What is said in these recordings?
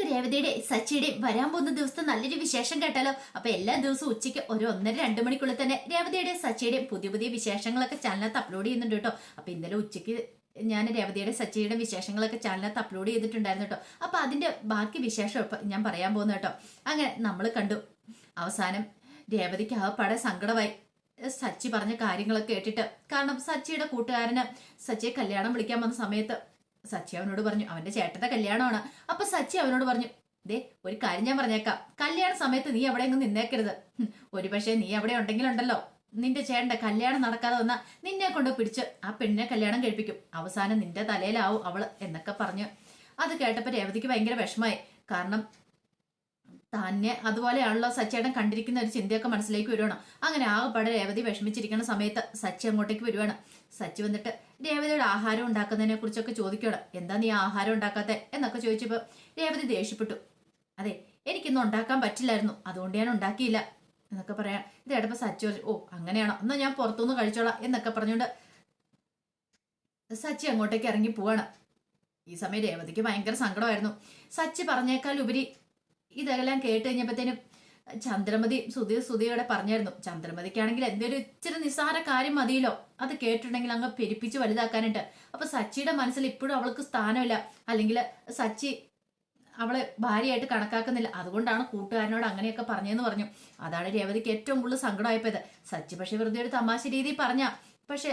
നമുക്ക് രേവതിയുടെ സച്ചിയുടെയും വരാൻ പോകുന്ന ദിവസത്തെ നല്ലൊരു വിശേഷം കേട്ടാലോ? അപ്പൊ എല്ലാ ദിവസവും ഉച്ചയ്ക്ക് ഒരു ഒന്നര രണ്ട് മണിക്കുള്ളിൽ തന്നെ രേവതിയുടെ സച്ചിയുടെയും പുതിയ പുതിയ വിശേഷങ്ങളൊക്കെ ചാനലിനകത്ത് അപ്ലോഡ് ചെയ്യുന്നുണ്ട് കേട്ടോ. അപ്പൊ ഇന്നലെ ഉച്ചയ്ക്ക് ഞാൻ രേവതിയുടെ സച്ചിയുടെ വിശേഷങ്ങളൊക്കെ ചാനലിനകത്ത് അപ്ലോഡ് ചെയ്തിട്ടുണ്ടായിരുന്നു കേട്ടോ. അപ്പൊ അതിന്റെ ബാക്കി വിശേഷം ഞാൻ പറയാൻ പോകുന്നു കേട്ടോ. അങ്ങനെ നമ്മൾ കണ്ടു. അവസാനം രേവതിക്ക് ആകപ്പാടെ സങ്കടമായി. സച്ചി പറഞ്ഞ കാര്യങ്ങളൊക്കെ കേട്ടിട്ട്. കാരണം സച്ചിയുടെ കൂട്ടുകാരന് സച്ചിയെ കല്യാണം വിളിക്കാൻ വന്ന സമയത്ത് സച്ചി അവനോട് പറഞ്ഞു അവന്റെ ചേട്ടന്റെ കല്യാണമാണ്. അപ്പൊ സച്ചി അവനോട് പറഞ്ഞു ദേ ഒരു കാര്യം ഞാൻ പറഞ്ഞേക്കാം. കല്യാണ സമയത്ത് നീ അവിടെ എങ്ങും നിന്നേക്കരുത്. ഒരുപക്ഷെ ഒരു പക്ഷേ നീ അവിടെ ഉണ്ടെങ്കിലുണ്ടല്ലോ. നിന്റെ ചേട്ടന്റെ കല്യാണം നടക്കാതെ വന്ന നിന്നെ കൊണ്ട് പിടിച്ച് ആ പെണ്ണിനെ കല്യാണം കഴിപ്പിക്കും. അവസാനം നിന്റെ തലയിലാവും അവൾ എന്നൊക്കെ പറഞ്ഞു. അത് കേട്ടപ്പോ രേവതിക്ക് ഭയങ്കര വിഷമായി കാരണം തന്നെ അതുപോലെയാണല്ലോ സച്ചേട്ടൻ കണ്ടിരിക്കുന്ന ഒരു ചിന്തയൊക്കെ മനസ്സിലേക്ക് വരുവാണ്. അങ്ങനെ ആകെപ്പാടെ രേവതി വിഷമിച്ചിരിക്കുന്ന സമയത്ത് സച്ചി അങ്ങോട്ടേക്ക് വരുവാണ്. സച്ചി വന്നിട്ട് രേവതിയുടെ ആഹാരം ഉണ്ടാക്കുന്നതിനെ കുറിച്ചൊക്കെ ചോദിക്കണം എന്താ നീ ആഹാരം ഉണ്ടാക്കാത്തെ? എന്നൊക്കെ ചോദിച്ചപ്പോൾ രേവതി ദേഷ്യപ്പെട്ടു. അതെ എനിക്കിന്ന് ഉണ്ടാക്കാൻ പറ്റില്ലായിരുന്നു. അതുകൊണ്ട് ഞാൻ ഉണ്ടാക്കിയില്ല. എന്നൊക്കെ പറയാം. ഇത് കേട്ടപ്പോ സച്ചി പറഞ്ഞു. ഓ അങ്ങനെയാണോ? എന്നാ ഞാൻ പുറത്തുനിന്ന് കഴിച്ചോളാം. എന്നൊക്കെ പറഞ്ഞുകൊണ്ട് സച്ചി അങ്ങോട്ടേക്ക് ഇറങ്ങി പോവാണ്. ഈ സമയം രേവതിക്ക് ഭയങ്കര സങ്കടമായിരുന്നു. സച്ചി പറഞ്ഞേക്കാൾ ഉപരി ഇതെല്ലാം കേട്ട് കഴിഞ്ഞപ്പോഴത്തേനും ചന്ദ്രമതി സുധി സുധിയോടെ പറഞ്ഞായിരുന്നു ചന്ദ്രമതിക്കാണെങ്കിൽ എന്തൊരു ഇച്ചിരി നിസ്സാര കാര്യം മതിയല്ലോ. അത് കേട്ടിട്ടുണ്ടെങ്കിൽ അങ്ങ് പെരുപ്പിച്ച് വലുതാക്കാനുണ്ട് അപ്പൊ സച്ചിയുടെ മനസ്സിൽ ഇപ്പോഴും അവൾക്ക് സ്ഥാനമില്ല. അല്ലെങ്കിൽ സച്ചി അവളെ ഭാര്യയായിട്ട് കണക്കാക്കുന്നില്ല. അതുകൊണ്ടാണ് കൂട്ടുകാരനോട് അങ്ങനെയൊക്കെ പറഞ്ഞതെന്ന് പറഞ്ഞു. അതാണ് രേവതിക്ക് ഏറ്റവും കൂടുതൽ സങ്കടമായപ്പോയത്. സച്ചി പക്ഷെ വെറുതെ ഒരു തമാശ രീതി പറഞ്ഞ. പക്ഷെ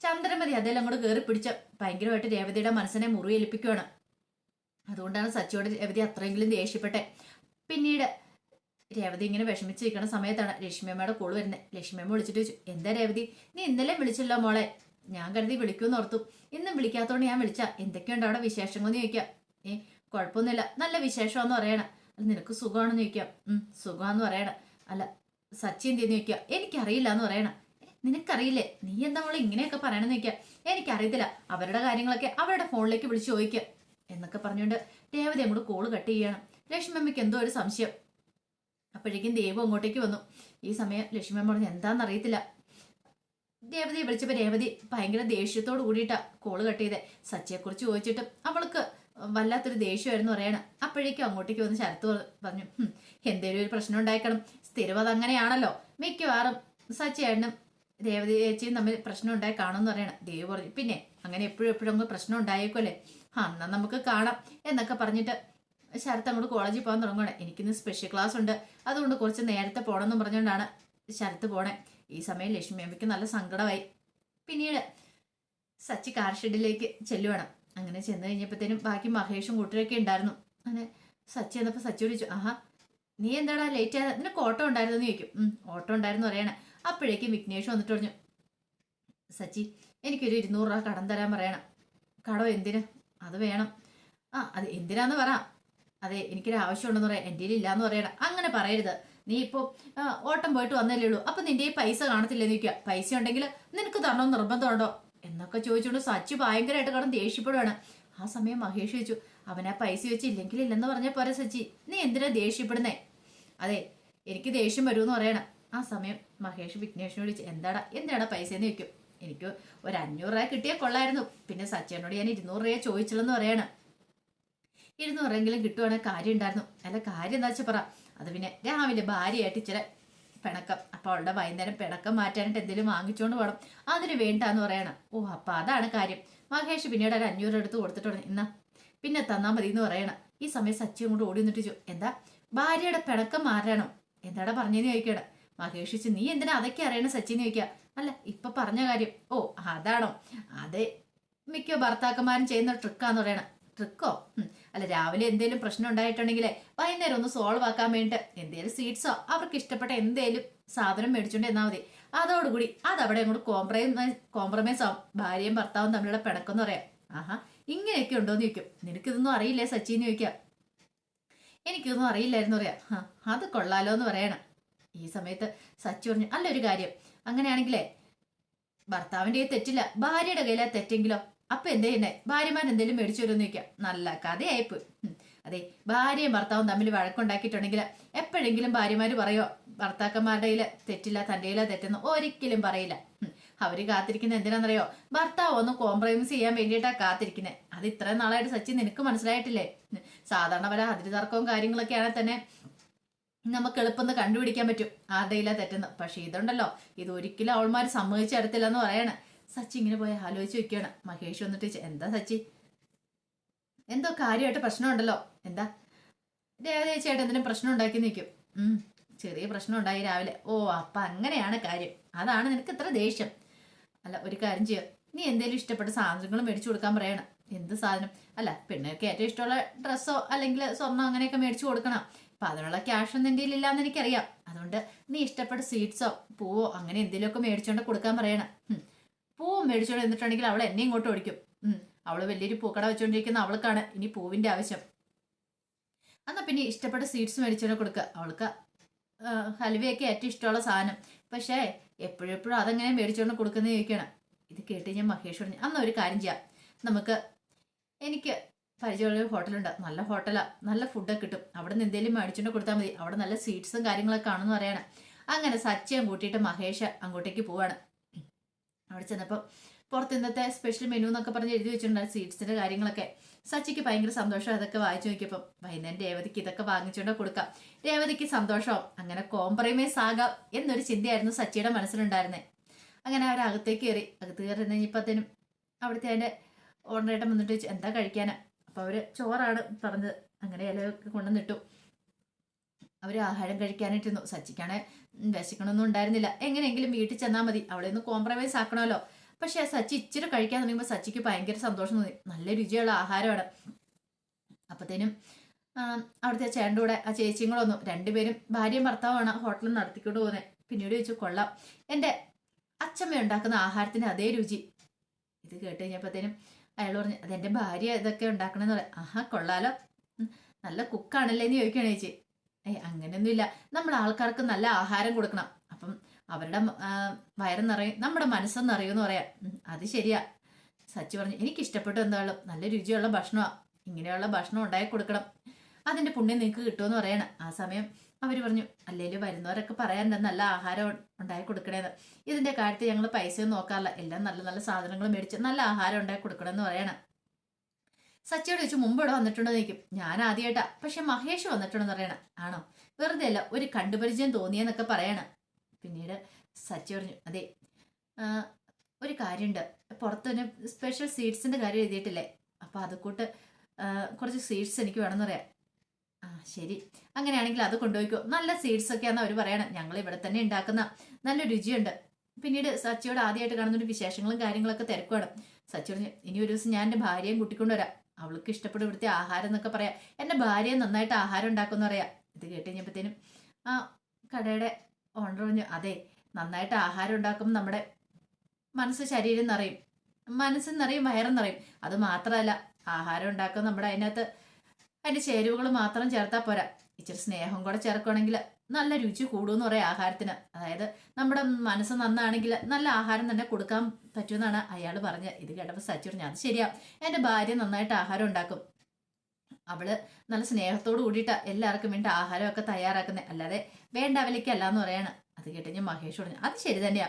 ചന്ദ്രമതി അതെല്ലാം കൂടെ കയറി പിടിച്ച് ഭയങ്കരമായിട്ട് രേവതിയുടെ മനസ്സിനെ മുറിയേൽപ്പിക്കുകയാണ് അതുകൊണ്ടാണ് സച്ചിയോട് രേവതി അത്രയെങ്കിലും ദേഷ്യപ്പെട്ടെ. പിന്നീട് രേവതി ഇങ്ങനെ വിഷമിച്ചിരിക്കുന്ന സമയത്താണ് ലക്ഷ്മിയമ്മയുടെ കോൾ വരുന്നത് ലക്ഷ്മിയമ്മ വിളിച്ചിട്ട് ചോദിച്ചു എന്താ രേവതി? നീ ഇന്നലെ വിളിച്ചല്ലോ മോളെ. ഞാൻ കരുതി വിളിക്കുമെന്ന് ഓർത്തു. ഇന്നും വിളിക്കാത്തോണ്ട് ഞാൻ വിളിച്ച. എന്തൊക്കെയുണ്ട് അവിടെ വിശേഷങ്ങളെന്ന് ചോദിക്കാം. ഏ കുഴപ്പമൊന്നുമില്ല. നല്ല വിശേഷമാന്ന് പറയണം. നിനക്ക് സുഖമാണെന്ന് ചോദിക്കാം. ഉം സുഖമാന്ന് പറയണം. അല്ല സച്ചി എന്ത് ചോദിക്കുക എനിക്കറിയില്ല എന്ന് പറയണം. "ഏ, നിനക്കറിയില്ലേ? നീ എന്താ മോളെ ഇങ്ങനെയൊക്കെ പറയണമെന്ന് ചോദിക്കാം? എനിക്കറിയത്തില്ല. അവരുടെ കാര്യങ്ങളൊക്കെ അവരുടെ ഫോണിലേക്ക് വിളിച്ച് ചോദിക്കുക എന്നൊക്കെ പറഞ്ഞുകൊണ്ട് രേവതി അങ്ങോട്ട് കോൾ കട്ട് ചെയ്യണം. ലക്ഷ്മമ്മയ്ക്ക് എന്തോ ഒരു സംശയം. അപ്പോഴേക്കും ദേവു അങ്ങോട്ടേക്ക് വന്നു. ഈ സമയം ലക്ഷ്മമ്മ പറഞ്ഞു എന്താണെന്ന് അറിയത്തില്ല രേവതിയെ വിളിച്ചപ്പോൾ രേവതി ഭയങ്കര ദേഷ്യത്തോട് കൂടിയിട്ടാ കോൾ കട്ട് ചെയ്തേ. സച്ചിയെക്കുറിച്ച് ചോദിച്ചിട്ട് അവൾക്ക് വല്ലാത്തൊരു ദേഷ്യമായിരുന്നു പറയണം. അപ്പോഴേക്കും അങ്ങോട്ടേക്ക് വന്ന് ശരത്ത് പറഞ്ഞു എന്തേലും ഒരു പ്രശ്നം ഉണ്ടായിക്കണം. സ്ഥിരം അതങ്ങനെയാണല്ലോ. മിക്കവാറും സച്ചിയേട്ടനും രേവതി ചേച്ചിയും തമ്മിൽ പ്രശ്നം ഉണ്ടായി കാണുമെന്ന് പറയണം. ദേവ് പറഞ്ഞു പിന്നെ അങ്ങനെ എപ്പോഴും എപ്പോഴും പ്രശ്നം ഉണ്ടായേക്കുമല്ലേ ആ എന്നാ നമുക്ക് കാണാം എന്നൊക്കെ പറഞ്ഞിട്ട് ശരത്ത് അങ്ങോട്ട് കോളേജിൽ പോകാൻ തുടങ്ങുകയാണ് എനിക്കിന്ന് സ്പെഷ്യൽ ക്ലാസ് ഉണ്ട്. അതുകൊണ്ട് കുറച്ച് നേരത്തെ പോകണം എന്ന് പറഞ്ഞുകൊണ്ടാണ് ശരത്ത് പോണേ. ഈ സമയം ലക്ഷ്മി അമ്മയ്ക്ക് നല്ല സങ്കടമായി. പിന്നീട് സച്ചി കാർ ഷെഡിലേക്ക് ചെല്ലുവാണ്. അങ്ങനെ ചെന്ന് കഴിഞ്ഞപ്പോഴത്തേനും ബാക്കി മഹേഷും കൂട്ടരൊക്കെ ഉണ്ടായിരുന്നു. അങ്ങനെ സച്ചി എന്നപ്പോൾ സച്ചി വിളിച്ചു ആഹാ നീ എന്താടാ ലേറ്റ് ആയത്? നിനക്ക് ഓട്ടോ ഉണ്ടായിരുന്നു എന്ന് ചോദിക്കും. ഓട്ടോ ഉണ്ടായിരുന്നു പറയണേ. അപ്പോഴേക്കും വിഘ്നേഷ് വന്നിട്ട് പറഞ്ഞു സച്ചി എനിക്കൊരു ഇരുന്നൂറ് രൂപ കടം തരാൻ പറയണം. കടം എന്തിന്? അത് വേണം. ആ അത് എന്തിനാന്ന് പറ. അതെ എനിക്കൊരു ആവശ്യമുണ്ടെന്ന് പറയാം. എന്റെ ഇല്ലാന്ന് പറയണം. അങ്ങനെ പറയരുത്. നീ ഇപ്പോൾ ഓട്ടം പോയിട്ട് വന്നല്ലേ ഉള്ളൂ. അപ്പം നിന്റെ ഈ പൈസ കാണത്തില്ലെന്ന് ചോദിക്കുക. പൈസ ഉണ്ടെങ്കിൽ നിനക്ക് തരണമെന്ന് നിർബന്ധമുണ്ടോ? എന്നൊക്കെ ചോദിച്ചുകൊണ്ട് സച്ചി ഭയങ്കരമായിട്ട് കടന്ന് ദേഷ്യപ്പെടുവാണ്. ആ സമയം മഹേഷ് ചോദിച്ചു അവനാ പൈസ വെച്ച് ഇല്ലെങ്കിൽ ഇല്ലെന്ന് പറഞ്ഞ പോരെ സച്ചി? നീ എന്തിനാ ദേഷ്യപ്പെടുന്നേ? അതെ എനിക്ക് ദേഷ്യം വരുമെന്ന് പറയണം. ആ സമയം മഹേഷ് വിഘ്നേഷിനെ വിളിച്ച് എന്താടാ എന്താടാ പൈസ എന്ന് ചോദിക്കും? എനിക്ക് ഒരു അഞ്ഞൂറ് രൂപ കിട്ടിയാൽ കൊള്ളായിരുന്നു. പിന്നെ സച്ചിനോട് ഞാൻ ഇരുന്നൂറ് രൂപ ചോദിച്ചില്ലെന്ന് പറയണം. ഇരുന്നൂറെങ്കിലും കിട്ടുവാണെങ്കിൽ കാര്യം ഉണ്ടായിരുന്നു അല്ല കാര്യം എന്താ വെച്ചാൽ പറ. അത് പിന്നെ രാവിലെ ഭാര്യയായിട്ട് ഇച്ചിരി പിണക്കം. അപ്പോൾ അവളുടെ വൈകുന്നേരം പിണക്കം മാറ്റാനായിട്ട് എന്തെങ്കിലും വാങ്ങിച്ചുകൊണ്ട് പോകണം അതിന് വേണ്ടാന്ന് പറയണം. ഓ അപ്പം അതാണ് കാര്യം. മഹേഷ് പിന്നീട് ഒരു അഞ്ഞൂറ് എടുത്ത് കൊടുത്തിട്ട് ഇന്ന പിന്നെ തന്നാൽ മതി എന്ന് പറയണം. ഈ സമയം സച്ചി കൊണ്ട് ഓടി നിന്നിട്ട് എന്താ ഭാര്യയുടെ പിണക്കം മാറണം എന്താടാ പറഞ്ഞതെന്ന് ചോദിക്കണം. മഹേഷ് ചോദിച്ചു നീ എന്തിനാ അതൊക്കെ അറിയണം സച്ചിന്ന് ചോദിക്കുക അല്ല ഇപ്പൊ പറഞ്ഞ കാര്യം. ഓ അതാണോ? അതെ മിക്ക ഭർത്താക്കന്മാരും ചെയ്യുന്ന ട്രിക്കാന്ന് പറയണം. ട്രിക്കോ അല്ല രാവിലെ എന്തെങ്കിലും പ്രശ്നം ഉണ്ടായിട്ടുണ്ടെങ്കിൽ വൈകുന്നേരം ഒന്ന് സോൾവ് ആക്കാൻ വേണ്ടിയിട്ട് എന്തെങ്കിലും സ്വീറ്റ്സോ അവർക്ക് ഇഷ്ടപ്പെട്ട എന്തെങ്കിലും സാധനം മേടിച്ചുകൊണ്ട് എന്നാൽ മതി. അതോടുകൂടി അവിടെ അങ്ങോട്ട് കോംപ്രമൈസ് കോംപ്രമൈസ് ആവും. ഭാര്യയും ഭർത്താവും തമ്മിലുള്ള പിണക്കെന്ന് പറയാം. ആഹാ ഇങ്ങനെയൊക്കെ ഉണ്ടോന്ന് ചോദിക്കും. നിനക്കിതൊന്നും അറിയില്ലേ സച്ചിന്ന് ചോദിക്കാം. എനിക്കിതൊന്നും അറിയില്ലായിരുന്നു പറയാം. അത് കൊള്ളാലോ എന്ന് പറയണം. ഈ സമയത്ത് സച്ചി പറഞ്ഞു അല്ലൊരു കാര്യം. അങ്ങനെയാണെങ്കിലേ ഭർത്താവിന്റെ കയ്യിൽ തെറ്റില്ല. ഭാര്യയുടെ കയ്യിലാ തെറ്റെങ്കിലോ? അപ്പൊ എന്തേ ചെയ്യണ്ടേ? ഭാര്യമാർ എന്തെങ്കിലും മേടിച്ചു വരുമെന്ന് ചോദിക്കാം. നല്ല കഥയായിപ്പ് അതെ ഭാര്യയും ഭർത്താവും തമ്മിൽ വഴക്കുണ്ടാക്കിയിട്ടുണ്ടെങ്കിൽ എപ്പോഴെങ്കിലും ഭാര്യമാര് പറയോ ഭർത്താക്കന്മാരുടെ തെറ്റില്ല തന്റെ കയ്യിലാ തെറ്റെന്ന് ഒരിക്കലും പറയില്ല. അവർ കാത്തിരിക്കുന്ന എന്തിനാണെന്നറിയോ ഭർത്താവ് ഒന്ന് കോംപ്രമൈസ് ചെയ്യാൻ വേണ്ടിയിട്ടാ കാത്തിരിക്കുന്നത് അത് ഇത്രയും നാളായിട്ട് സച്ചിൻ നിനക്ക് മനസ്സിലായിട്ടില്ലേ? സാധാരണ പല അതിരി തർക്കവും കാര്യങ്ങളൊക്കെ ആണെങ്കിൽ തന്നെ നമുക്ക് എളുപ്പം കണ്ടുപിടിക്കാൻ പറ്റും. ആരുടെയില്ല തെറ്റെന്ന്. പക്ഷെ ഇതുണ്ടല്ലോ ഇത് ഒരിക്കലും അവൾമാർ സമ്മതിച്ചെടുത്തില്ല എന്ന് പറയണ. സച്ചി ഇങ്ങനെ പോയി ആലോചിച്ച് വെക്കുകയാണ് മഹേഷ് വന്നിട്ട് എന്താ സച്ചി? എന്തോ കാര്യമായിട്ട് പ്രശ്നമുണ്ടല്ലോ. എന്താ? രേവതേച്ചിയായിട്ട് എന്തിനും പ്രശ്നം ഉണ്ടാക്കി നിൽക്കും. ചെറിയ പ്രശ്നം ഉണ്ടായി രാവിലെ. ഓ അപ്പൊ അങ്ങനെയാണ് കാര്യം. അതാണ് നിനക്ക് ഇത്ര ദേഷ്യം? അല്ല ഒരു കാര്യം ചെയ്യുക നീ എന്തേലും ഇഷ്ടപ്പെട്ട സാധനങ്ങൾ മേടിച്ചു കൊടുക്കാൻ പറയണം. എന്ത് സാധനം? അല്ല പെണ്ണുങ്ങൾക്ക് ഏറ്റവും ഇഷ്ടമുള്ള ഡ്രസ്സോ അല്ലെങ്കിൽ സ്വർണോ അങ്ങനെയൊക്കെ മേടിച്ചു കൊടുക്കണം. അപ്പൊ അതിനുള്ള ക്യാഷ് ഒന്നും എന്റെ ഇല്ലാന്ന് എനിക്കറിയാം. അതുകൊണ്ട് നീ ഇഷ്ടപ്പെട്ട സ്വീറ്റ്സോ പൂവോ അങ്ങനെ എന്തെങ്കിലുമൊക്കെ മേടിച്ചുകൊണ്ട് കൊടുക്കാൻ പറയണം. പൂവ് മേടിച്ചോണ്ട് എന്നിട്ടുണ്ടെങ്കിൽ അവൾ എന്നെ ഇങ്ങോട്ട് ഓടിക്കും. അവൾ വലിയൊരു പൂക്കട വെച്ചോണ്ടിരിക്കുന്ന അവൾക്കാണ് ഇനി പൂവിന്റെ ആവശ്യം. എന്നാ പിന്നെ ഇഷ്ടപ്പെട്ട സ്വീറ്റ്സ് മേടിച്ചോണ്ട് കൊടുക്കുക അവൾക്ക് ഹൽവയൊക്കെ ഏറ്റവും ഇഷ്ടമുള്ള സാധനം. പക്ഷേ എപ്പോഴെപ്പോഴും എപ്പോഴും അതെങ്ങനെ മേടിച്ചോണ്ട് കൊടുക്കുന്നത് ചോദിക്കണം. ഇത് കേട്ട് ഞാൻ മഹേഷ് പറഞ്ഞു അന്ന് ഒരു കാര്യം ചെയ്യാം. നമുക്ക് എനിക്ക് പരിചയമുള്ള ഒരു ഹോട്ടലുണ്ട്. നല്ല ഹോട്ടലാ. നല്ല ഫുഡൊക്കെ കിട്ടും. അവിടെ നിന്ന് എന്തെങ്കിലും മേടിച്ചോണ്ട് കൊടുത്താൽ മതി. അവിടെ നല്ല സ്വീറ്റ്സും കാര്യങ്ങളൊക്കെ ആണെന്ന് പറയണം. അങ്ങനെ സച്ചയും കൂട്ടിയിട്ട് മഹേഷ് അങ്ങോട്ടേക്ക് പോവാണ്. അവിടെ ചെന്നപ്പോൾ പുറത്ത് ഇന്നത്തെ സ്പെഷ്യൽ മെനു എന്നൊക്കെ പറഞ്ഞ് എഴുതി വെച്ചിട്ടുണ്ട് സ്വീറ്റ്സിന്റെ കാര്യങ്ങളൊക്കെ. സച്ചിക്ക് ഭയങ്കര സന്തോഷം അതൊക്കെ വായിച്ചു നോക്കിയപ്പോൾ വൈകുന്നേരം രേവതിക്ക് ഇതൊക്കെ വാങ്ങിച്ചുകൊണ്ട് കൊടുക്കാം. രേവതിക്ക് സന്തോഷം? അങ്ങനെ കോംപ്രമൈസ് ആകാം എന്നൊരു ചിന്തയായിരുന്നു സച്ചിയുടെ മനസ്സിലുണ്ടായിരുന്നത് അങ്ങനെ അവർ അകത്തേക്ക് കയറി അകത്ത് കയറി കഴിഞ്ഞപ്പോഴത്തേനും അവിടുത്തെ അതിന്റെ ഓണറേട്ടൻ വന്നിട്ട് എന്താ കഴിക്കാനാ? അപ്പൊ അവർ ചോറാണ് പറഞ്ഞത്. അങ്ങനെ ഇലയൊക്കെ കൊണ്ടുവന്നിട്ടു. അവർ ആഹാരം കഴിക്കാനായിട്ടിരുന്നു. സച്ചിക്കാണെ വിശക്കണമൊന്നും ഉണ്ടായിരുന്നില്ല. എങ്ങനെയെങ്കിലും വീട്ടിൽ ചെന്നാൽ മതി. അവിടെ ഒന്ന് കോംപ്രമൈസ് ആക്കണമല്ലോ. പക്ഷെ ആ സച്ചി ഇച്ചിരി കഴിക്കാൻ തുടങ്ങുമ്പോൾ സച്ചിക്ക് ഭയങ്കര സന്തോഷം തോന്നി. നല്ല രുചിയുള്ള ആഹാരമാണ്. അപ്പത്തേനും അവിടുത്തെ ചേട്ടന്റെ കൂടെ ആ ചേച്ചിയും കൂടെ വന്നു. രണ്ടുപേരും ഭാര്യയും ഭർത്താവുമാണ് ഹോട്ടലിൽ നടത്തിക്കൊണ്ട് പോകുന്നത് പിന്നീട് ചോദിച്ചു കൊള്ളാം. എന്റെ അച്ഛമ്മ ഉണ്ടാക്കുന്ന ആഹാരത്തിന്റെ അതേ രുചി. ഇത് കേട്ട് കഴിഞ്ഞപ്പോഴത്തേനും അയാൾ പറഞ്ഞു അതെന്റെ ഭാര്യ ഇതൊക്കെ ഉണ്ടാക്കണമെന്ന് പറയാം ആഹാ കൊള്ളാലോ. നല്ല കുക്കാണല്ലേ എന്ന് ചോദിക്കുകയാണ് ചേച്ചി. ഏയ് അങ്ങനെയൊന്നുമില്ല. നമ്മൾ ആൾക്കാർക്ക് നല്ല ആഹാരം കൊടുക്കണം. അപ്പം അവരുടെ വയറ് നിറയും നമ്മുടെ മനസ്സെന്ന് അറിയുമെന്ന് പറയാം. അത് ശരിയാ. സച്ചി പറഞ്ഞു എനിക്ക് ഇഷ്ടപ്പെട്ടു എന്തായാലും. നല്ല രുചിയുള്ള ഭക്ഷണമാണ് ഇങ്ങനെയുള്ള ഭക്ഷണം ഉണ്ടായി കൊടുക്കണം. അതിന്റെ പുണ്യം നിങ്ങൾക്ക് കിട്ടുമെന്ന് പറയണം. ആ സമയം അവർ പറഞ്ഞു അല്ലെങ്കിൽ വരുന്നവരൊക്കെ പറയാനുണ്ട് നല്ല ആഹാരം ഉണ്ടായി കൊടുക്കണേന്ന്. ഇതിന്റെ കാര്യത്തിൽ ഞങ്ങൾ പൈസയും നോക്കാറില്ല. എല്ലാം നല്ല നല്ല സാധനങ്ങൾ മേടിച്ച് നല്ല ആഹാരം ഉണ്ടാക്കി കൊടുക്കണമെന്ന് പറയണം. സച്ചിയോട് ചോദിച്ചു മുമ്പ് ഇവിടെ വന്നിട്ടുണ്ടോ എന്ന് ചോദിക്കും ഞാൻ ആദ്യമായിട്ടാ പക്ഷെ മഹേഷ് വന്നിട്ടുണ്ടെന്ന് പറയണം. ആണോ? വെറുതെ അല്ല ഒരു കണ്ടുപരിചയം തോന്നിയെന്നൊക്കെ പറയണം. പിന്നീട് സച്ചി പറഞ്ഞു അതെ ഒരു കാര്യമുണ്ട്. പുറത്തൊരു സ്പെഷ്യൽ സീഡ്സിന്റെ കാര്യം എഴുതിയിട്ടില്ലേ? അപ്പൊ അതുകൂട്ട് കുറച്ച് സീഡ്സ് എനിക്ക് വേണമെന്ന് പറയാം ആ ശരി. അങ്ങനെയാണെങ്കിൽ അത് കൊണ്ടുപോയിക്കോ. നല്ല സീഡ്സ് ഒക്കെയാണെന്ന് അവർ പറയണം. ഞങ്ങൾ ഇവിടെ തന്നെ ഉണ്ടാക്കുന്ന നല്ല രുചിയുണ്ട്. പിന്നീട് സച്ചിയോട് ആദ്യമായിട്ട് കാണുന്നൊരു വിശേഷങ്ങളും കാര്യങ്ങളൊക്കെ തിരക്കുവാണ്. സച്ചി പറഞ്ഞു ഇനി ഒരു ദിവസം ഞാൻ എന്റെ ഭാര്യയും കൂട്ടിക്കൊണ്ട് വരാം. അവൾക്ക് ഇഷ്ടപ്പെടും ഇവിടുത്തെ ആഹാരം എന്നൊക്കെ പറയാം. എന്റെ ഭാര്യ നന്നായിട്ട് ആഹാരം ഉണ്ടാക്കുമെന്ന് പറയാം. ഇത് കേട്ട് കഴിഞ്ഞപ്പോഴത്തേനും ആ കടയുടെ ഓണർ പറഞ്ഞു അതെ നന്നായിട്ട് ആഹാരം ഉണ്ടാക്കും നമ്മുടെ മനസ്സ് ശരീരം നിറയും മനസ്സ് നിറയും വയറും നിറയും അത് മാത്രമല്ല ആഹാരം ഉണ്ടാക്കും നമ്മുടെ അതിനകത്ത് അതിന്റെ ചേരുവകൾ മാത്രം ചേർത്താൽ പോരാ. ഇച്ചിരി സ്നേഹം കൂടെ ചേർക്കുകയാണെങ്കിൽ നല്ല രുചി കൂടുമെന്ന് പറയാം ആഹാരത്തിന്. അതായത് നമ്മുടെ മനസ്സ് നന്നാണെങ്കിൽ നല്ല ആഹാരം തന്നെ കൊടുക്കാൻ പറ്റുമെന്നാണ് അയാൾ പറഞ്ഞത്. ഇത് കേട്ടപ്പോൾ സച്ചി പറഞ്ഞു അത് ശരിയാ. എന്റെ ഭാര്യ നന്നായിട്ട് ആഹാരം ഉണ്ടാക്കും. അവൾ നല്ല സ്നേഹത്തോട് കൂടിയിട്ടാണ് എല്ലാവർക്കും വേണ്ടി ആഹാരമൊക്കെ തയ്യാറാക്കുന്നത് അല്ലാതെ വേണ്ട അവലിക്കല്ല എന്ന് പറയാണ്. അത് കേട്ട് ഞാൻ മഹേഷ് പറഞ്ഞു അത് ശരി തന്നെയാ.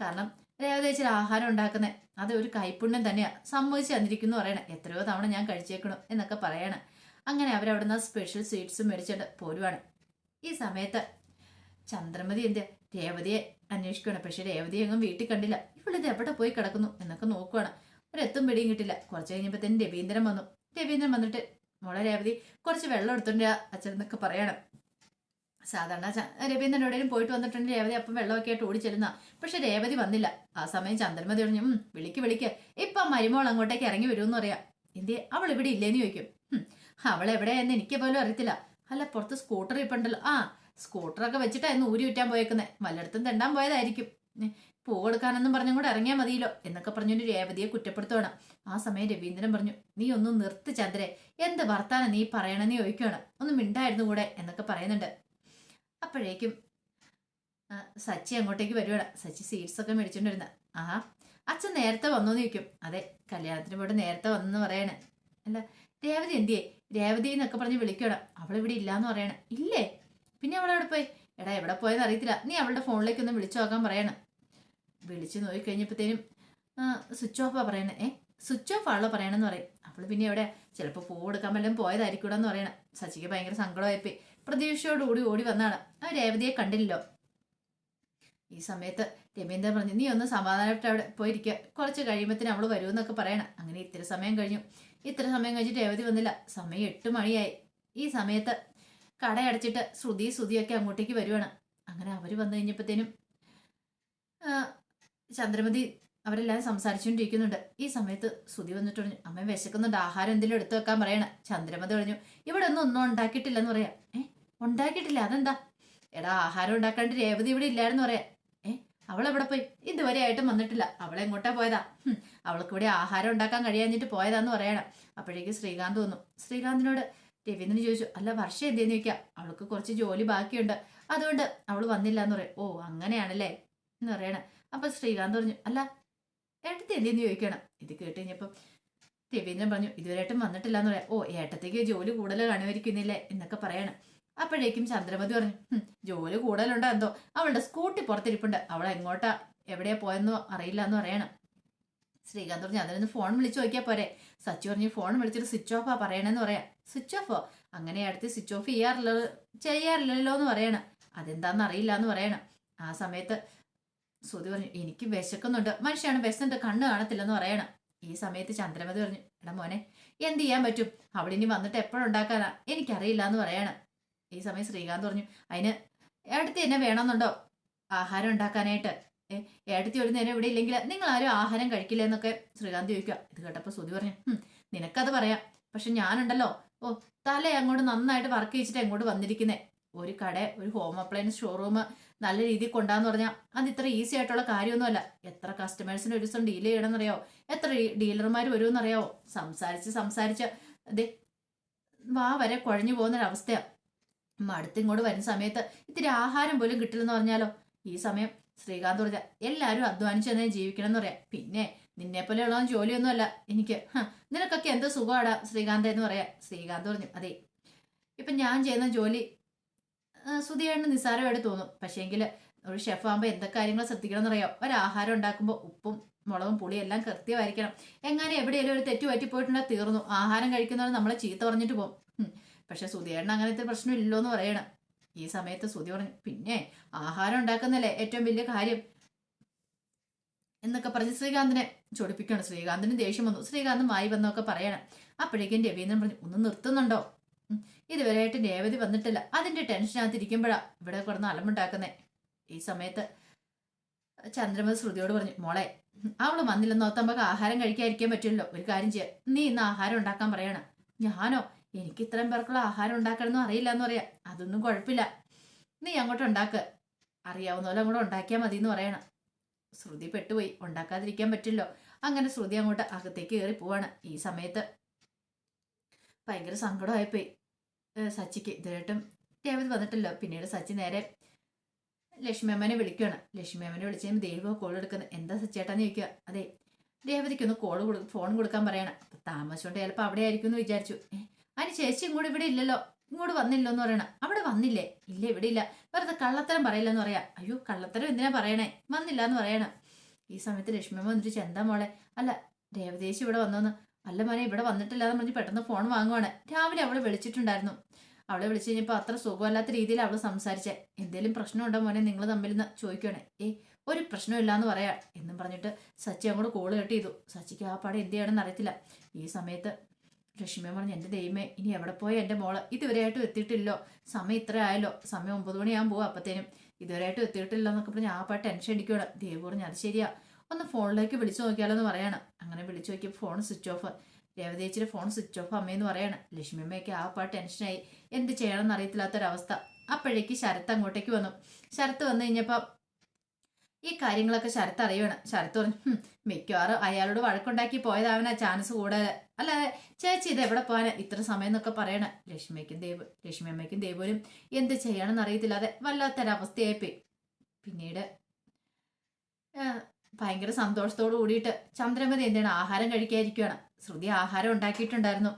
കാരണം രേവതേച്ചിൽ ആഹാരം ഉണ്ടാക്കുന്നത് അത് ഒരു കൈപ്പുണ്യം തന്നെയാ. സമ്മതിച്ച് തന്നിരിക്കുന്നു പറയണേ. എത്രയോ തവണ ഞാൻ കഴിച്ചേക്കണു എന്നൊക്കെ പറയണം. അങ്ങനെ അവരവിടുന്ന് സ്പെഷ്യൽ സ്വീറ്റ്സും മേടിച്ചിട്ട് പോരുവാണ്. ഈ സമയത്ത് ചന്ദ്രമതി എന്ത് രേവതിയെ അന്വേഷിക്കുകയാണ് പക്ഷെ രേവതി എങ്ങും വീട്ടിൽ കണ്ടില്ല. ഇത് എവിടെ പോയി കിടക്കുന്നു എന്നൊക്കെ നോക്കുവാണ്. ഒരെത്തും പിടിയും കിട്ടില്ല. കുറച്ച് കഴിഞ്ഞപ്പോൾ തന്നെ രവീന്ദ്രൻ വന്നു. രവീന്ദ്രൻ വന്നിട്ട് മോളെ രേവതി കുറച്ച് വെള്ളം എടുത്തോണ്ട് അച്ഛൻ എന്നൊക്കെ പറയണം. സാധാരണ രവീന്ദ്രൻ എവിടെയും പോയിട്ട് വന്നിട്ടുണ്ട് രേവതി അപ്പം വെള്ളമൊക്കെ ആയിട്ട് ഓടിച്ചെല്ലുന്ന പക്ഷെ രേവതി വന്നില്ല. ആ സമയം ചന്ദ്രമതി പറഞ്ഞു വിളിക്ക് വിളിക്ക്. ഇപ്പം മരുമോൾ അങ്ങോട്ടേക്ക് ഇറങ്ങി വരുമെന്ന് പറയാം. എന്തേ അവൾ ഇവിടെ ഇല്ലേന്ന് ചോദിക്കും. "ഉം, അവൾ എവിടെയെന്ന് എനിക്ക് പോലും അറിയത്തില്ല. അല്ല പുറത്ത് സ്കൂട്ടർ ഇപ്പുണ്ടല്ലോ. ആ സ്കൂട്ടറൊക്കെ വെച്ചിട്ടായിരുന്നു ഊരി വിറ്റാൻ പോയേക്കുന്നത് വല്ലയിടത്തും തെണ്ടാൻ പോയതായിരിക്കും. പൂ കൊടുക്കാനെന്നും പറഞ്ഞും കൂടെ ഇറങ്ങിയാൽ മതിയല്ലോ എന്നൊക്കെ പറഞ്ഞൊരു രേവതിയെ കുറ്റപ്പെടുത്തുകയാണ് ആ സമയം രവീന്ദ്രൻ പറഞ്ഞു നീ ഒന്നും നിർത്ത് ചന്ദ്രെ. എന്ത് വർത്താനം നീ പറയണമെന്ന് ചോദിക്കുകയാണ് ഒന്ന് മിണ്ടായിരുന്നു കൂടെ എന്നൊക്കെ പറയുന്നുണ്ട്. അപ്പോഴേക്കും സച്ചി അങ്ങോട്ടേക്ക് വരുവാണ്. സച്ചി സീഡ്സ് ഒക്കെ മേടിച്ചോണ്ടിരുന്ന. ആ അച്ഛൻ നേരത്തെ വന്നു എന്ന് ചോദിക്കും. അതെ കല്യാണത്തിന് പോയിട്ട് നേരത്തെ വന്നെന്ന് പറയണേ. അല്ല രേവതി എന്തിയേ? രേവതി എന്നൊക്കെ പറഞ്ഞ് വിളിക്കണം അവൾ ഇവിടെ ഇല്ലാന്ന് പറയണം. ഇല്ലേ? പിന്നെ അവൾ എവിടെ പോയി? എടാ എവിടെ പോയെന്ന് അറിയത്തില്ല. നീ അവളുടെ ഫോണിലേക്ക് ഒന്ന് വിളിച്ചു നോക്കാൻ പറയണം. വിളിച്ചു നോക്കി കഴിഞ്ഞപ്പോഴത്തേനും സ്വിച്ച് ഓഫാ പറയണേ. ഏ സ്വിച്ച് ഓഫ് ആണല്ലോ പറയണമെന്ന് പറയും. അവൾ പിന്നെ എവിടെ? ചിലപ്പോൾ പൂ കൊടുക്കാൻ വല്ലതും പോയതായിരിക്കൂടെന്ന് പറയണം. സച്ചിക്ക് ഭയങ്കര സങ്കടമായിപ്പോയി. പ്രതീക്ഷയോടുകൂടി ഓടി വന്നാണ്. ആ രേവതിയെ കണ്ടില്ലല്ലോ. ഈ സമയത്ത് രവീന്ദ്രൻ പറഞ്ഞു നീ ഒന്ന് സമാധാനമായിട്ട് അവിടെ പോയിരിക്കുക കുറച്ച് കഴിയുമ്പത്തിന് അവൾ വരുമെന്നൊക്കെ പറയണം. അങ്ങനെ ഇത്ര സമയം കഴിഞ്ഞു. ഇത്ര സമയം കഴിഞ്ഞിട്ട് രേവതി വന്നില്ല. സമയം എട്ട് മണിയായി. ഈ സമയത്ത് കടയടച്ചിട്ട് ശ്രുതി ശ്രുതിയൊക്കെ അങ്ങോട്ടേക്ക് വരുവാണ്. അങ്ങനെ അവർ വന്നു കഴിഞ്ഞപ്പോഴത്തേനും ചന്ദ്രമതി അവരെല്ലാം സംസാരിച്ചുകൊണ്ടിരിക്കുന്നുണ്ട്. ഈ സമയത്ത് ശ്രുതി വന്നിട്ട് പറഞ്ഞു അമ്മ വിശക്കുന്നുണ്ട്. ആഹാരം എന്തെങ്കിലും എടുത്തു വെക്കാൻ പറയണം. ചന്ദ്രമതി പറഞ്ഞു ഇവിടെ ഒന്നും ഒന്നും ഉണ്ടാക്കിയിട്ടില്ലെന്ന് പറയാം. ഏ ഉണ്ടാക്കിയിട്ടില്ല. അതെന്താ? എടാ ആഹാരം ഉണ്ടാക്കാണ്ട് രേവതി ഇവിടെ ഇല്ലായിരുന്നു പറയാം. ഏ എവിടെ പോയി? ഇതുവരെ ആയിട്ടും വന്നിട്ടില്ല. അവളെ എങ്ങോട്ടാ പോയതാ? അവൾക്ക് ഇവിടെ ആഹാരം ഉണ്ടാക്കാൻ കഴിയാഞ്ഞിട്ട് പോയതാന്ന് പറയണം. അപ്പോഴേക്ക് ശ്രീകാന്ത് വന്നു. ശ്രീകാന്തിനോട് രവീന്ദ്രൻ ചോദിച്ചു അല്ല വർഷം എന്തേന്ന് ചോദിക്കാം? അവൾക്ക് കുറച്ച് ജോലി ബാക്കിയുണ്ട്. അതുകൊണ്ട് അവൾ വന്നില്ല എന്ന് പറയും. ഓ അങ്ങനെയാണല്ലേ? എന്ന് പറയണേ. അപ്പൊ ശ്രീകാന്ത് പറഞ്ഞു അല്ല ഏട്ടത്തി എന്തേന്ന് ചോദിക്കണം? ഇത് കേട്ട് കഴിഞ്ഞപ്പം രവീന്ദ്രൻ പറഞ്ഞു ഇതുവരെയായിട്ടും വന്നിട്ടില്ല എന്ന് പറയാം. ഓ ഏട്ടത്തേക്ക് ജോലി കൂടുതൽ കാണുമായിരിക്കുന്നില്ലേ എന്നൊക്കെ പറയണം. അപ്പോഴേക്കും ചന്ദ്രമതി പറഞ്ഞു "ഹും, ജോലി കൂടുതലുണ്ടോ എന്തോ? അവളുടെ സ്കൂട്ടി പുറത്തിരിപ്പുണ്ട്. അവൾ എങ്ങോട്ടാ? എവിടെയാ പോയെന്നോ അറിയില്ല എന്ന് പറയണം. ശ്രീകാന്ത് പറഞ്ഞു അതിനൊന്ന് ഫോൺ വിളിച്ചു നോക്കിയാൽ പോരെ. സച്ചു പറഞ്ഞു ഫോൺ വിളിച്ചിട്ട് സ്വിച്ച് ഓഫാ പറയണമെന്ന് പറയാം. സ്വിച്ച് ഓഫോ? അങ്ങനെ അടുത്ത് സ്വിച്ച് ഓഫ് ചെയ്യാറില്ല ചെയ്യാറില്ലല്ലോ എന്ന് പറയണം. അതെന്താന്ന് അറിയില്ല എന്ന് പറയണം. ആ സമയത്ത് സുതി പറഞ്ഞു എനിക്ക് വിശക്കുന്നുണ്ട്. മനുഷ്യനാണ് വിശന്നിട്ട് കണ്ണ് കാണത്തില്ലെന്ന് പറയണം. ഈ സമയത്ത് ചന്ദ്രമതി പറഞ്ഞു എടാ മോനെ എന്ത് ചെയ്യാൻ പറ്റും? അവളിനി വന്നിട്ട് എപ്പോഴുണ്ടാക്കാനാ എനിക്കറിയില്ല എന്ന് പറയണം. ഈ സമയം ശ്രീകാന്ത് പറഞ്ഞു അതിന് ഏടത്തി എന്നെ വേണമെന്നുണ്ടോ? ആഹാരം ഉണ്ടാക്കാനായിട്ട്. ഏടത്തി ഒരു നേരം ഇവിടെ ഇല്ലെങ്കിൽ നിങ്ങൾ ആരും ആഹാരം കഴിക്കില്ല എന്നൊക്കെ ശ്രീകാന്ത് ചോദിക്കുക. ഇത് കേട്ടപ്പോൾ സുതി പറഞ്ഞു "ഹും, നിനക്കത് പറയാം. പക്ഷെ ഞാനുണ്ടല്ലോ. ഓ തല അങ്ങോട്ട് നന്നായിട്ട് വർക്ക് ചെയ്യിച്ചിട്ട് അങ്ങോട്ട് വന്നിരിക്കുന്നേ. ഒരു കട ഒരു ഹോം അപ്ലയൻസ് ഷോറൂം നല്ല രീതിയിൽ കൊണ്ടാന്ന് പറഞ്ഞാൽ അത് ഇത്ര ഈസി ആയിട്ടുള്ള കാര്യമൊന്നുമല്ല. എത്ര കസ്റ്റമേഴ്സിന് ഒരു ദിവസം ഡീൽ ചെയ്യണമെന്നറിയാവോ എത്ര ഡീലർമാർ വരുമെന്നറിയാവോ സംസാരിച്ച് സംസാരിച്ച് അതെ വാ വരെ കുഴഞ്ഞു പോകുന്നൊരവസ്ഥയാണ് മടുത്ത് ഇങ്ങോട്ട് വരുന്ന സമയത്ത് ഇത്തിരി ആഹാരം പോലും കിട്ടില്ലെന്ന് പറഞ്ഞാലോ? ഈ സമയം ശ്രീകാന്ത് പറഞ്ഞ എല്ലാവരും അധ്വാനിച്ച് തന്നെ ജീവിക്കണം എന്ന് പറയാം. പിന്നെ നിന്നെ പോലെയുള്ള ജോലിയൊന്നുമല്ല. എനിക്ക് നിനക്കൊക്കെ എന്ത് സുഖമാടാ ശ്രീകാന്ത് എന്ന് പറയാം. ശ്രീകാന്ത് പറഞ്ഞു അതെ ഇപ്പം ഞാൻ ചെയ്യുന്ന ജോലി സുധിയായിട്ട് നിസ്സാരമായിട്ട് തോന്നും. പക്ഷേങ്കിൽ ഒരു ഷെഫാകുമ്പോൾ എന്തൊക്കെ കാര്യങ്ങൾ ശ്രദ്ധിക്കണം എന്നറിയാം? ഒരു ആഹാരം ഉണ്ടാക്കുമ്പോൾ ഉപ്പും മുളകും പുളിയും എല്ലാം കൃത്യമായിരിക്കണം. എങ്ങനെ എവിടെയെങ്കിലും ഒരു തെറ്റ് പറ്റിപ്പോയിട്ടുണ്ടെങ്കിൽ തീർന്നു. ആഹാരം കഴിക്കുന്നവർ നമ്മളെ ചീത്ത പറഞ്ഞിട്ട് പോകും. പക്ഷെ സുധിയേട്ടൻ അങ്ങനത്തെ പ്രശ്നം ഇല്ലോ എന്ന് പറയണം. ഈ സമയത്ത് സുധി പറഞ്ഞു പിന്നെ ആഹാരം ഉണ്ടാക്കുന്നല്ലേ ഏറ്റവും വലിയ കാര്യം? എന്നൊക്കെ പറഞ്ഞ് ശ്രീകാന്തിനെ ചൊടിപ്പിക്കണം ശ്രീകാന്തിന് ദേഷ്യം വന്നു. ശ്രീകാന്ത് മായി വന്നൊക്കെ പറയണം. അപ്പോഴേക്കും രവീന്ദ്രൻ പറഞ്ഞു ഒന്ന് നിർത്തുന്നുണ്ടോ. ഇതുവരെയായിട്ട് രേവതി വന്നിട്ടില്ല. അതിന്റെ ടെൻഷനകത്ത് ഇരിക്കുമ്പോഴാ ഇവിടെ കിടന്ന് അലമ്പുണ്ടാക്കുന്നേ. ഈ സമയത്ത് ചന്ദ്രമതി ശ്രുതിയോട് പറഞ്ഞു മോളെ അവൾ വന്നില്ലെന്ന്? നമുക്ക് ആഹാരം കഴിക്കാതിരിക്കാൻ പറ്റില്ലല്ലോ. ഒരു കാര്യം ചെയ്യാം. നീ ഇന്ന് ആഹാരം ഉണ്ടാക്കാൻ പറയണം. ഞാനോ എനിക്ക് ഇത്രയും പേർക്കുള്ള ആഹാരം ഉണ്ടാക്കണമെന്നും അറിയില്ല എന്ന് പറയാം. അതൊന്നും കുഴപ്പമില്ല. നീ അങ്ങോട്ട് ഉണ്ടാക്ക്. അറിയാവുന്ന പോലെ അങ്ങോട്ട് ഉണ്ടാക്കിയാൽ മതി എന്ന് പറയണം. ശ്രുതി പെട്ടുപോയി. ഉണ്ടാക്കാതിരിക്കാൻ പറ്റില്ലോ. അങ്ങനെ ശ്രുതി അങ്ങോട്ട് അകത്തേക്ക് കയറി പോവാണ് ഈ സമയത്ത്. ഭയങ്കര സങ്കടമായിപ്പോയി. സച്ചിക്ക് ഇതുവരെയായിട്ടും ദേവത് വന്നിട്ടില്ല. പിന്നീട് സച്ചി നേരെ ലക്ഷ്മി അമ്മനെ വിളിക്കുകയാണ് ലക്ഷ്മി അമ്മനെ വിളിച്ചതിന് ദൈവം കോൾ എടുക്കുന്നത് എന്താ സച്ചേട്ടാന്ന് ചോദിക്കുക അതെ രേവതിക്കൊന്ന് കോൾ കൊടു ഫോൺ കൊടുക്കാൻ പറയണം. താമസിച്ചോണ്ട് ചിലപ്പോൾ അവിടെ ആയിരിക്കും എന്ന് വിചാരിച്ചു അതിന് ചേച്ചിയും കൂടെ ഇവിടെ ഇല്ലല്ലോ. ഇങ്ങോട്ട് വന്നില്ലോ എന്ന് പറയണം. അവിടെ വന്നില്ലേ? ഇല്ല ഇവിടെ ഇല്ല. വെറുതെ കള്ളത്തരം പറയില്ലെന്ന് പറയാ. അയ്യോ കള്ളത്തരം എന്തിനാ പറയണേ? വന്നില്ല എന്ന് പറയണം. ഈ സമയത്ത് ലക്ഷ്മി വന്നിട്ട് ചെന്താ മോളെ? അല്ല ദേവദേശി ഇവിടെ വന്നോന്ന്. അല്ല മോനെ ഇവിടെ വന്നിട്ടില്ല എന്ന് പറഞ്ഞ് പെട്ടെന്ന് ഫോൺ വാങ്ങുവാണ്. രാവിലെ അവളെ വിളിച്ചിട്ടുണ്ടായിരുന്നു. അവളെ വിളിച്ചു കഴിഞ്ഞപ്പോൾ അത്ര സുഖമല്ലാത്ത രീതിയിൽ അവൾ സംസാരിച്ചേ. എന്തേലും പ്രശ്നമുണ്ടോ മോനെ നിങ്ങൾ തമ്മിൽ നിന്ന് ചോദിക്കണേ ഏ ഒരു പ്രശ്നമില്ല എന്ന് പറയാ. എന്നും പറഞ്ഞിട്ട് സച്ചി അങ്ങോട്ട് കോൾ കട്ട് ചെയ്തു. സച്ചിക്ക് ആ പാടെ എന്ത് ചെയ്യണമെന്ന് അറിയത്തില്ല. ഈ സമയത്ത് ലക്ഷ്മി പറഞ്ഞു എന്റെ ദൈവമേ ഇനി എവിടെ പോയി എന്റെ മോൾ? ഇതുവരെയായിട്ടും എത്തിയിട്ടില്ലോ. സമയം ഇത്ര ആയല്ലോ സമയം ഒമ്പത് മണിയാകുമ്പോൾ പോകും അപ്പത്തേനും. ഇതുവരെയായിട്ടും എത്തിയിട്ടില്ല എന്നൊക്കെ പറഞ്ഞ് ആ പാട്ട് ടെൻഷൻ അടിക്കുകയാണ് ദേവ് പറഞ്ഞു അത് ശരിയാ. ഒന്ന് ഫോണിലേക്ക് വിളിച്ചു നോക്കിയാലോ എന്ന് പറയാണ്. അങ്ങനെ വിളിച്ചു നോക്കിയപ്പോൾ ഫോൺ സ്വിച്ച് ഓഫ്. രേവതേച്ചിയുടെ ഫോൺ സ്വിച്ച് ഓഫ് അമ്മയെന്ന് പറയാണ്. ലക്ഷ്മി അമ്മയൊക്കെ ആ പാട്ട് ടെൻഷനായി. എന്ത് ചെയ്യണമെന്ന് അറിയത്തില്ലാത്തൊരവസ്ഥ. അപ്പോഴേക്ക് ശരത്ത് അങ്ങോട്ടേക്ക് വന്നു. ശരത്ത് വന്നു കഴിഞ്ഞപ്പോൾ ഈ കാര്യങ്ങളൊക്കെ ശരത്ത് അറിയണം. ശരത്ത് പറഞ്ഞു "ഹും, മിക്കവാറും അയാളോട് വഴക്കുണ്ടാക്കി പോയതാവനാ ചാൻസ് കൂടുതൽ. അല്ലാതെ ചേച്ചി ഇത് എവിടെ പോകാനാ ഇത്ര സമയം എന്നൊക്കെ പറയണ. ലക്ഷ്മിക്കും ദേവ് ലക്ഷ്മി അമ്മയ്ക്കും ദേവോലും എന്ത് ചെയ്യണമെന്ന് അറിയത്തില്ലാതെ വല്ലാത്തൊരവസ്ഥയായിപ്പോയി. പിന്നീട് ഭയങ്കര സന്തോഷത്തോട് കൂടിയിട്ട് ചന്ദ്രമതി എന്താണ് ആഹാരം കഴിക്കാതിരിക്കുകയാണ് ശ്രുതി ആഹാരം ഉണ്ടാക്കിയിട്ടുണ്ടായിരുന്നു.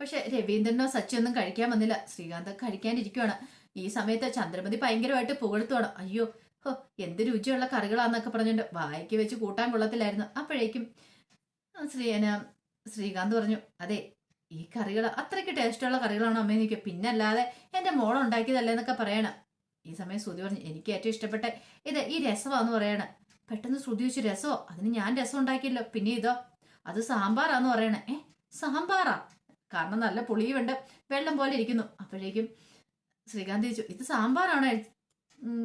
പക്ഷെ രവീന്ദ്രനോ സച്ചിയൊന്നും കഴിക്കാൻ വന്നില്ല. ശ്രീകാന്ത് കഴിക്കാനിരിക്കുകയാണ് ഈ സമയത്ത് ചന്ദ്രമതി ഭയങ്കരമായിട്ട് പുകഴ്ത്തുവാണ്. അയ്യോ ഹോ എന്ത് രുചിയുള്ള കറികളാന്നൊക്കെ പറഞ്ഞിട്ട് വായിക്ക് വെച്ച് കൂട്ടാൻ കൊള്ളത്തില്ലായിരുന്നു. അപ്പോഴേക്കും ശ്രീന ശ്രീകാന്ത് പറഞ്ഞു അതെ ഈ കറികൾ അത്രയ്ക്ക് ടേസ്റ്റുള്ള കറികളാണ് അമ്മ എനിക്ക് പിന്നെ അല്ലാതെ എന്റെ മോൾ ഉണ്ടാക്കിയതല്ലേ എന്നൊക്കെ പറയണം. ഈ സമയം ശ്രുതി പറഞ്ഞു എനിക്ക് ഏറ്റവും ഇഷ്ടപ്പെട്ട ഇത് ഈ രസമാന്ന് പറയണം. പെട്ടെന്ന് ശ്രുതി വെച്ച് രസമോ അതിന് ഞാൻ രസം ഉണ്ടാക്കിയല്ലോ. പിന്നെ ഇതോ? അത് സാമ്പാറാന്ന് പറയണേ. ഏ സാമ്പാറാ? കാരണം നല്ല പുളിയുണ്ട്. വെള്ളം പോലെ ഇരിക്കുന്നു. അപ്പോഴേക്കും ശ്രീകാന്ത് ചോദിച്ചു ഇത് സാമ്പാറാണോ?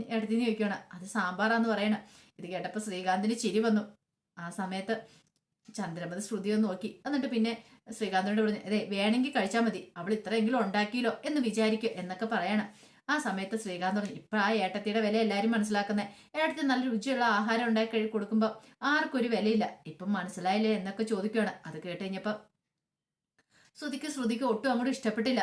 എടുത്തിന്ന് ചോദിക്കുകയാണ് അത് സാമ്പാറാന്ന് പറയണ. ഇത് കേട്ടപ്പോൾ ശ്രീകാന്തിന് ചിരി വന്നു. ആ സമയത്ത് ചന്ദ്രമതി ശ്രുതി ഒന്ന് നോക്കി. എന്നിട്ട് പിന്നെ ശ്രീകാന്തിനോട് പറഞ്ഞു അതെ വേണമെങ്കിൽ കഴിച്ചാൽ മതി. അവൾ ഇത്രയെങ്കിലും ഉണ്ടാക്കിയല്ലോ എന്ന് വിചാരിക്കും എന്നൊക്കെ പറയണം. ആ സമയത്ത് ശ്രീകാന്ത് പറഞ്ഞു ഇപ്പൊ ആ ഏട്ടത്തിയുടെ വില എല്ലാവരും മനസ്സിലാക്കുന്നത് ഏട്ടത്തി നല്ല രുചിയുള്ള ആഹാരം ഉണ്ടാക്കി കഴി കൊടുക്കുമ്പോൾ ആർക്കൊരു വിലയില്ല. ഇപ്പം മനസ്സിലായില്ലേ എന്നൊക്കെ ചോദിക്കുകയാണ് അത് കേട്ട് കഴിഞ്ഞപ്പോൾ ശ്രുതിക്ക് ശ്രുതിക്ക് ഒട്ടും അങ്ങോട്ട് ഇഷ്ടപ്പെട്ടില്ല.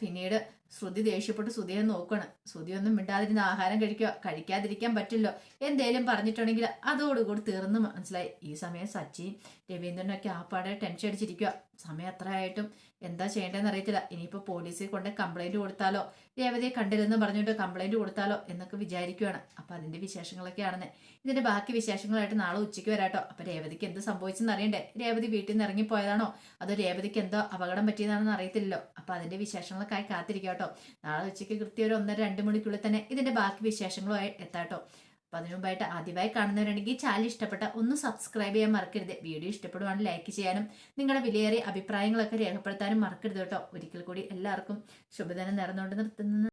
പിന്നീട് ശ്രുതി ദേഷ്യപ്പെട്ട് ശ്രുതിയെ നോക്കണം. ശ്രുതി ഒന്നും മിണ്ടാതിരുന്ന ആഹാരം കഴിക്കുക കഴിക്കാതിരിക്കാൻ പറ്റില്ലോ. എന്തേലും പറഞ്ഞിട്ടുണ്ടെങ്കിൽ അതോടുകൂടി തീർന്ന് മനസ്സിലായി. ഈ സമയം സച്ചി രവീന്ദ്രനൊക്കെ ആപ്പാടെ ടെൻഷൻ അടിച്ചിരിക്കുക സമയം അത്ര ആയിട്ടും എന്താ ചെയ്യേണ്ടതെന്ന് അറിയത്തില്ല. ഇനിയിപ്പോൾ പോലീസിൽ കൊണ്ട് കംപ്ലൈന്റ് കൊടുത്താലോ? രേവതിയെ കണ്ടില്ലെന്ന് പറഞ്ഞുകൊണ്ട് കംപ്ലൈന്റ് കൊടുത്താലോ? എന്നൊക്കെ വിചാരിക്കുകയാണ് അപ്പൊ അതിന്റെ വിശേഷങ്ങളൊക്കെയാണെന്ന്. ഇതിന്റെ ബാക്കി വിശേഷങ്ങളായിട്ട് നാളെ ഉച്ചയ്ക്ക് വരാട്ടോ. അപ്പൊ രേവതിക്ക് എന്ത് സംഭവിച്ചെന്ന് അറിയണ്ടേ? രേവതി വീട്ടിൽ നിന്ന് ഇറങ്ങിപ്പോയതാണോ? അതോ രേവതിക്ക് എന്തോ അപകടം പറ്റിയതാണെന്ന് അറിയത്തില്ലല്ലോ? അപ്പൊ അതിന്റെ വിശേഷങ്ങളൊക്കെ ആയി കാത്തിരിക്കാട്ടോ നാളെ ഉച്ചയ്ക്ക് കൃത്യം ഒരു ഒന്നര രണ്ട് മണിക്കുള്ളിൽ തന്നെ ഇതിന്റെ ബാക്കി വിശേഷങ്ങളുമായി എത്താട്ടോ അപ്പൊ അതിനു മുമ്പായിട്ട് ആദ്യമായി കാണുന്നവരുണ്ടെങ്കിൽ ചാനൽ ഇഷ്ടപ്പെട്ട ഒന്ന് സബ്സ്ക്രൈബ് ചെയ്യാൻ മറക്കരുത്. വീഡിയോ ഇഷ്ടപ്പെടുവാണെങ്കിൽ ലൈക്ക് ചെയ്യാനും നിങ്ങളുടെ വിലയേറിയ അഭിപ്രായങ്ങളൊക്കെ രേഖപ്പെടുത്താനും മറക്കരുത് കേട്ടോ. ഒരിക്കൽ കൂടി എല്ലാവർക്കും ശുഭദിനം നേർന്നുകൊണ്ട് നിർത്തുന്നു.